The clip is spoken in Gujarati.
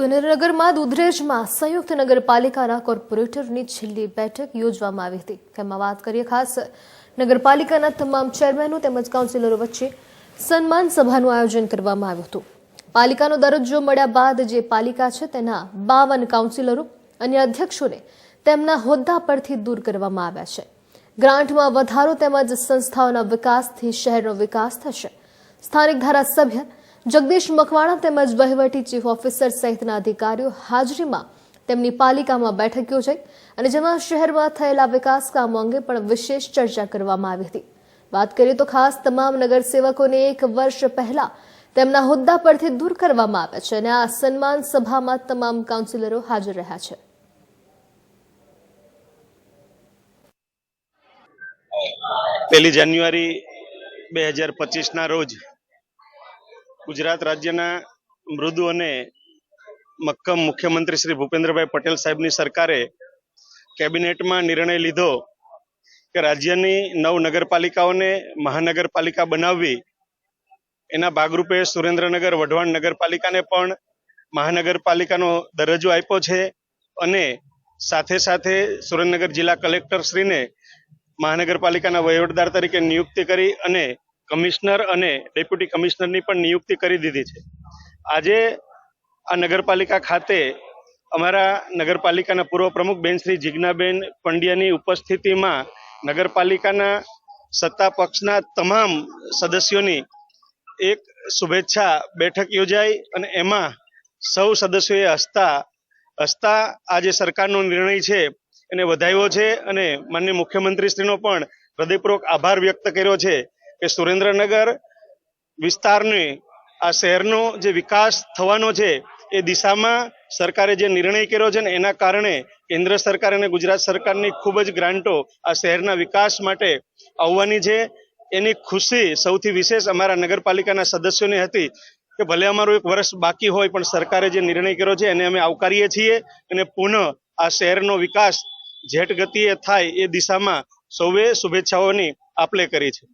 સુરેન્દ્રનગરમાં દુધરેજમાં સંયુક્ત નગરપાલિકાના કોર્પોરેટરની છેલ્લી બેઠક યોજવામાં આવી હતી. તેમાં વાત કરીએ ખાસ નગરપાલિકાના તમામ ચેરમેનો તેમજ કાઉન્સિલરો વચ્ચે સન્માન સભાનું આયોજન કરવામાં આવ્યું હતું. પાલિકાનો દરજ્જો મળ્યા બાદ જે પાલિકા છે તેના બાવન કાઉન્સિલરો અને અધ્યક્ષોને તેમના હોદ્દા પરથી દૂર કરવામાં આવ્યા છે. ગ્રાન્ટમાં વધારો તેમજ સંસ્થાઓના વિકાસથી શહેરનો વિકાસ થશે. સ્થાનિક ધારાસભ્ય જગદીશ મકવાણા તેમજ વહીવટી ચીફ ઓફિસર સહિતના અધિકારીઓ હાજરીમાં તેમની પાલિકામાં બેઠક યોજાઈ અને જેમાં શહેરમાં થયેલા વિકાસ કામો અંગે પણ વિશેષ ચર્ચા કરવામાં આવી હતી. વાત કરીએ તો ખાસ તમામ નગરસેવકોને એક વર્ષ પહેલા તેમના હોદ્દા પરથી દૂર કરવામાં આવ્યા છે અને આ સન્માન સભામાં તમામ કાઉન્સિલરો હાજર રહ્યા છે. પહેલી જાન્યુઆરી બે હજાર પચીસના રોજ ગુજરાત રાજ્યના મૃદુ અને મક્કમ મુખ્યમંત્રી શ્રી ભૂપેન્દ્રભાઈ પટેલ સાહેબની સરકારે કેબિનેટમાં નિર્ણય લીધો કે રાજ્યની નવ નગરપાલિકાઓને મહાનગરપાલિકા બનાવવી. એના ભાગરૂપે સુરેન્દ્રનગર, વઢવાણ નગરપાલિકાને પણ મહાનગરપાલિકાનો દરજ્જો આપ્યો છે અને સાથે સાથે સુરેન્દ્રનગર જિલ્લા કલેક્ટર શ્રીને મહાનગરપાલિકાના વહીવટદાર તરીકે નિયુક્તિ કરી અને કમિશનર અને ડેપ્યુટી કમિશનરની પણ નિયુક્તિ કરી દીધી છે. આજે આ નગરપાલિકા ખાતે અમારા નગરપાલિકાના પૂર્વ પ્રમુખ બેન શ્રી જિજ્ઞાબેન પંડ્યાની ઉપસ્થિતિમાં નગરપાલિકાના સત્તા પક્ષના તમામ સદસ્યોની એક શુભેચ્છા બેઠક યોજાઈ અને એમાં સૌ સદસ્યોએ હસતા હસતા આ જે સરકારનો નિર્ણય છે એને વધાવ્યો છે અને માનનીય મુખ્યમંત્રીશ્રીનો પણ હૃદયપૂર્વક આભાર વ્યક્ત કર્યો છે. કે સુરેન્દ્રનગર વિસ્તારની આ શહેરનો જે વિકાસ થવાનો છે, એ દિશામાં સરકારે જે નિર્ણય કર્યો છે ને એના કારણે કેન્દ્ર સરકાર અને ગુજરાત સરકારની ખૂબ જ ગ્રાન્ટો આ શહેરના વિકાસ માટે આવવાની છે. એની ખુશી સૌથી વિશેષ અમારા નગરપાલિકાના સદસ્યોને હતી કે ભલે અમારું એક વર્ષ બાકી હોય, પણ સરકારે જે નિર્ણય કર્યો છે એને અમે આવકારીએ છીએ અને પુનઃ આ શહેરનો વિકાસ જેટ ગતિએ થાય એ દિશામાં સૌએ શુભેચ્છાઓની આપલે કરી છે.